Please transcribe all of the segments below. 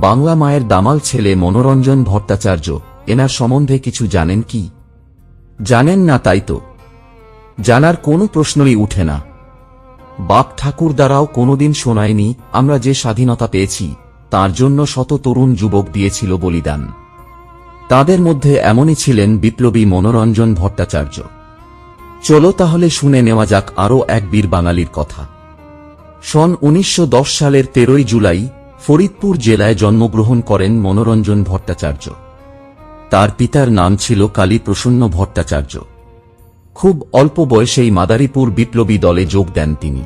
বাংলা মায়ের দামাল ছেলে মনোরঞ্জন ভট্টাচার্য, এনার সম্বন্ধে কিছু জানেন কি? জানেন না তাই তো। জানার কোনো প্রশ্নই উঠে না। বাপ ঠাকুর দ্বারাও কোনোদিন শোনায়নি, আমরা যে স্বাধীনতা পেয়েছি, তার জন্য শত তরুণ যুবক দিয়েছিল বলিদান। তাদের মধ্যে এমনই ছিলেন বিপ্লবী মনোরঞ্জন ভট্টাচার্য। চলো তাহলে শুনে নেওয়া যাক আরও এক বীর বাঙালির কথা। সন উনিশশো দশ সালের তেরোই জুলাই ফরিদপুর জেলায় জন্মগ্রহণ করেন মনোরঞ্জন ভট্টাচার্য। তার পিতার নাম ছিল কালী প্রসন্ন ভট্টাচার্য। খুব অল্প বয়সেই মাদারীপুর বিপ্লবী দলে যোগ দেন তিনি।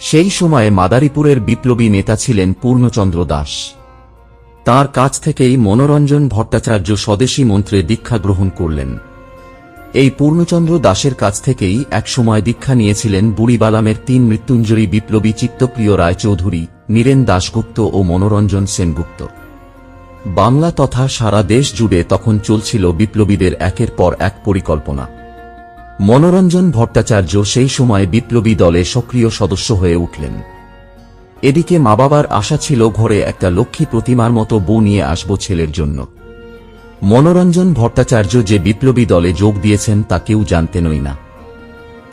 সেই সময়ে মাদারীপুরের বিপ্লবী নেতা ছিলেন পূর্ণচন্দ্র দাস। তার কাছ থেকেই মনোরঞ্জন ভট্টাচার্য স্বদেশী মন্ত্রে দীক্ষা গ্রহণ করলেন। এই পূর্ণচন্দ্র দাসের কাছ থেকেই একসময় দীক্ষা নিয়েছিলেন বুড়িবালামের তিন মৃত্যুঞ্জয়ী বিপ্লবী চিত্তপ্রিয় রায়চৌধুরী, নীরেন দাশগুপ্ত ও মনোরঞ্জন সেনগুপ্ত। বাংলা তথা সারা দেশ জুড়ে তখন চলছিল বিপ্লবীদের একের পর এক পরিকল্পনা। মনোরঞ্জন ভট্টাচার্য সেই সময় বিপ্লবী দলে সক্রিয় সদস্য হয়ে উঠলেন। এদিকে মা বাবার আশা ছিল ঘরে একটা লক্ষ্মী প্রতিমার মতো বউ নিয়ে আসব ছেলের জন্য। মনোরঞ্জন ভট্টাচার্য যে বিপ্লবী দলে যোগ দিয়েছেন তা কেউ জানতেনই না।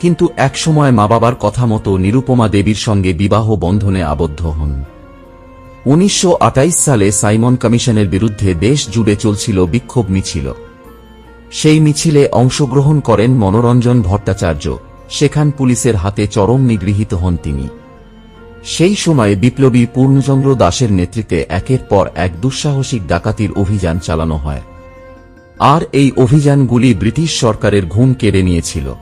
কিন্তু একসময় মা বাবার কথা মতো নিরুপমা দেবীর সঙ্গে বিবাহ বন্ধনে আবদ্ধ হন। উনিশশো সালে সাইমন কমিশনের বিরুদ্ধে দেশ জুড়ে চলছিল বিক্ষোভ মিছিল। সেই মিছিলে অংশগ্রহণ করেন মনোরঞ্জন ভট্টাচার্য, সেখান পুলিশের হাতে চরম নিগৃহীত হন তিনি। সেই সময়ে বিপ্লবী পূর্ণচন্দ্র দাসের নেতৃত্বে একের পর এক দুঃসাহসিক ডাকাতির অভিযান চালানো হয়। আর এই অভিযানগুলি ব্রিটিশ সরকারের ঘুম কেড়ে নিয়েছিল।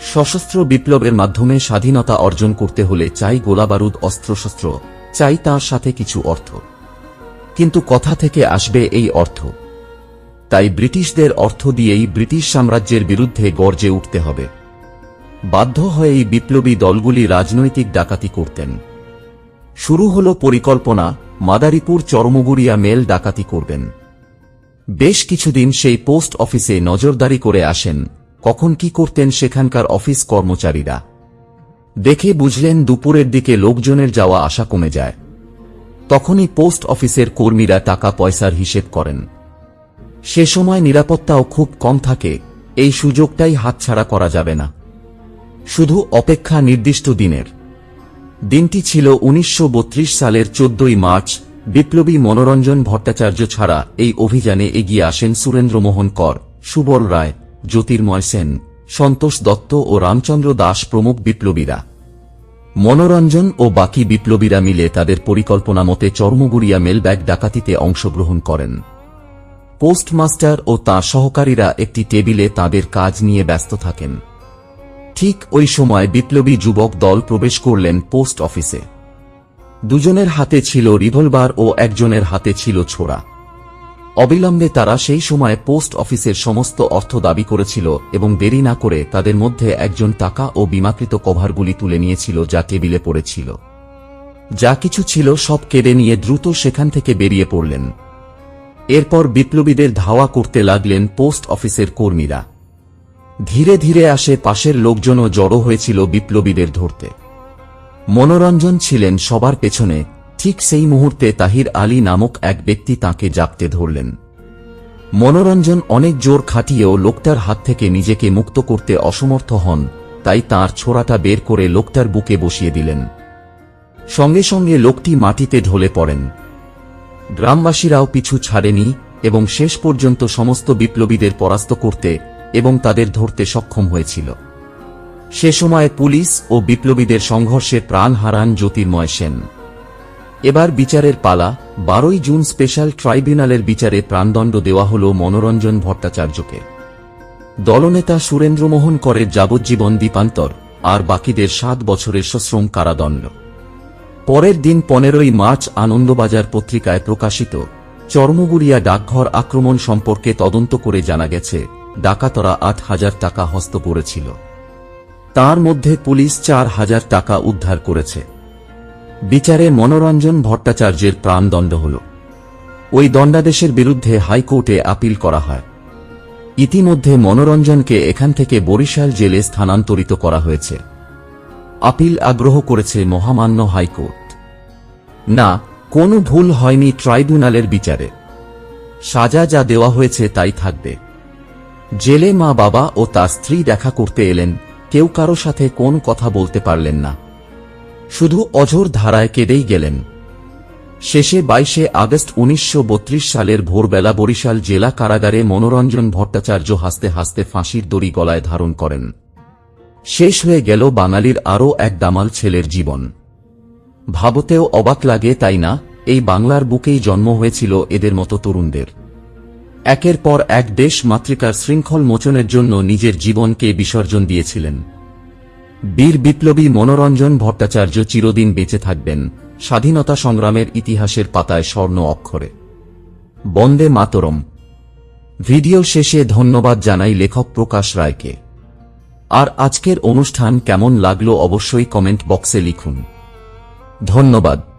সশস্ত্র বিপ্লবের মাধ্যমে স্বাধীনতা অর্জন করতে হলে চাই গোলাবারুদ অস্ত্রশস্ত্র, চাই তার সাথে কিছু অর্থ। কিন্তু কথা থেকে আসবে এই অর্থ। তাই ব্রিটিশদের অর্থ দিয়েই ব্রিটিশ সাম্রাজ্যের বিরুদ্ধে গর্জে উঠতে হবে। বাধ্য হয়ে এই বিপ্লবী দলগুলি রাজনৈতিক ডাকাতি করতেন। শুরু হল পরিকল্পনা, মাদারীপুর চরমগুড়িয়া মেল ডাকাতি করবেন। বেশ কিছুদিন সেই পোস্ট অফিসে নজরদারি করে আসেন, কখন কি করতেন সেখানকার অফিস কর্মচারীরা। দেখে বুঝলেন দুপুরের দিকে লোকজনের যাওয়া আসা কমে যায়। তখনই পোস্ট অফিসের কর্মীরা টাকা পয়সার হিসেব করেন। সে সময় নিরাপত্তাও খুব কম থাকে, এই সুযোগটাই হাতছাড়া করা যাবে না। শুধু অপেক্ষা নির্দিষ্ট দিনের। দিনটি ছিল উনিশশো বত্রিশ সালের চোদ্দই মার্চ বিপ্লবী মনোরঞ্জন ভট্টাচার্য ছাড়া এই অভিযানে এগিয়ে আসেন সুরেন্দ্রমোহন কর সুবল রায়, জ্যোতির্ময় সেন, সন্তোষ দত্ত ও রামচন্দ্র দাস প্রমুখ বিপ্লবীরা। মনোরঞ্জন ও বাকি বিপ্লবীরা মিলে তাদের পরিকল্পনা মতে চর্মগুড়িয়া মেলব্যাগ ডাকাতিতে অংশগ্রহণ করেন। পোস্টমাস্টার ও তাঁর সহকারীরা একটি টেবিলে তাদের কাজ নিয়ে ব্যস্ত থাকেন। ঠিক ওই সময় বিপ্লবী যুবক দল প্রবেশ করলেন পোস্ট অফিসে। দুজনের হাতে ছিল রিভলভার ও একজনের হাতে ছিল ছোড়া। অবিলম্বে তারা সেই সময় পোস্ট অফিসের সমস্ত অর্থ দাবি করেছিল এবং দেরি না করে তাদের মধ্যে একজন টাকা ও বিমাকৃত কভারগুলি তুলে নিয়েছিল যা টেবিলে পড়েছিল। যা কিছু ছিল সব কেড়ে নিয়ে দ্রুত সেখান থেকে বেরিয়ে পড়লেন। এরপর বিপ্লবীদের ধাওয়া করতে লাগলেন পোস্ট অফিসের কর্মীরা। ধীরে ধীরে আসে পাশের লোকজনও জড়ো হয়েছিল বিপ্লবীদের ধরতে। মনোরঞ্জন ছিলেন সবার পেছনে, ঠিক সেই মুহূর্তে তাহির আলী নামক এক ব্যক্তি তাকে জাপতে ধরলেন। মনোরঞ্জন অনেক জোর খাটিয়েও লোকটার হাত থেকে নিজেকে মুক্ত করতে অসমর্থ হন, তাই তার ছোড়াটা বের করে লোকটার বুকে বসিয়ে দিলেন। সঙ্গে সঙ্গে লোকটি মাটিতে ঢলে পড়েন। গ্রামবাসীরাও পিছু ছাড়েনি এবং শেষ পর্যন্ত সমস্ত বিপ্লবীদের পরাস্ত করতে এবং তাদের ধরতে সক্ষম হয়েছিল। সে সময় পুলিশ ও বিপ্লবীদের সংঘর্ষে প্রাণ হারান জ্যোতির্ময় সেন। এবার বিচারের পালা, বারোই জুন স্পেশাল ট্রাইব্যুনালের বিচারে প্রাণদণ্ড দেওয়া হল মনোরঞ্জন ভট্টাচার্যকে। দলনেতা সুরেন্দ্রমোহন করের যাবজ্জীবন দ্বীপান্তর আর বাকিদের সাত বছরের সশ্রম কারাদণ্ড। পরের দিন পনেরোই মার্চ আনন্দবাজার পত্রিকায় প্রকাশিত চর্মগুড়িয়া ডাকঘর আক্রমণ সম্পর্কে তদন্ত করে জানা গেছে, ডাকাতরা আট হাজার টাকা হস্ত পড়েছিল। তার মধ্যে পুলিশ চার হাজার টাকা উদ্ধার করেছে। বিচারে মনোরঞ্জন ভট্টাচার্যের প্রাণদণ্ড হল। ওই দণ্ডাদেশের বিরুদ্ধে হাইকোর্টে আপিল করা হয়। ইতিমধ্যে মনোরঞ্জনকে এখান থেকে বরিশাল জেলে স্থানান্তরিত করা হয়েছে। আপিল আগ্রহ করেছে মহামান্য হাইকোর্ট। না, কোনো ভুল হয়নি ট্রাইব্যুনালের বিচারে। সাজা যা দেওয়া হয়েছে তাই থাকবে। জেলে মা বাবা ও তার স্ত্রী দেখা করতে এলেন কেউ কারও সাথে কোন কথা বলতে পারলেন না। শুধু অঝোর ধারায় কেঁদেই গেলেন। শেষে বাইশে আগস্ট উনিশশো বত্রিশ সালের ভোরবেলা বরিশাল জেলা কারাগারে মনোরঞ্জন ভট্টাচার্য হাসতে হাসতে ফাঁসির দড়ি গলায় ধারণ করেন। শেষ হয়ে গেল বাঙালির আরও এক দামাল ছেলের জীবন। ভাবতেও অবাক লাগে, তাই না? এই বাংলার বুকেই জন্ম হয়েছিল এদের মতো তরুণদের। একের পর এক দেশ মাতৃকার শৃঙ্খল মোচনের জন্য নিজের জীবনকে বিসর্জন দিয়েছিলেন। বীর বিপ্লবী মনোরঞ্জন ভট্টাচার্য চিরদিন বেঁচে থাকবেন, স্বাধীনতা সংগ্রামের ইতিহাসের পাতায় স্বর্ণ অক্ষরে। বন্দে মাতরম। ভিডিও শেষে ধন্যবাদ জানাই লেখক প্রকাশ রায়কে। আর আজকের অনুষ্ঠান কেমন লাগল অবশ্যই কমেন্ট বক্সে লিখুন। ধন্যবাদ।